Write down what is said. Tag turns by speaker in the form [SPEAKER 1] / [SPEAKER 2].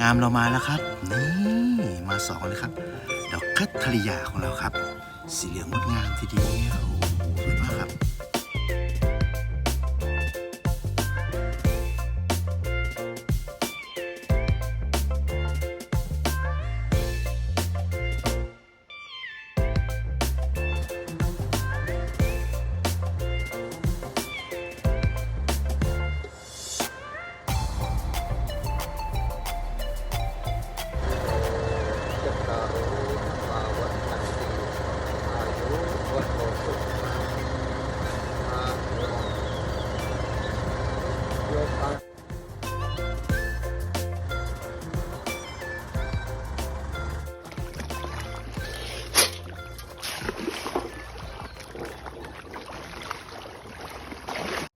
[SPEAKER 1] งามเรามาแล้วครับ นี่มาสองเลยครับ ดอกคัททริยาของเราครับ สีเหลืองงดงามทีเดียวสวยมากครับ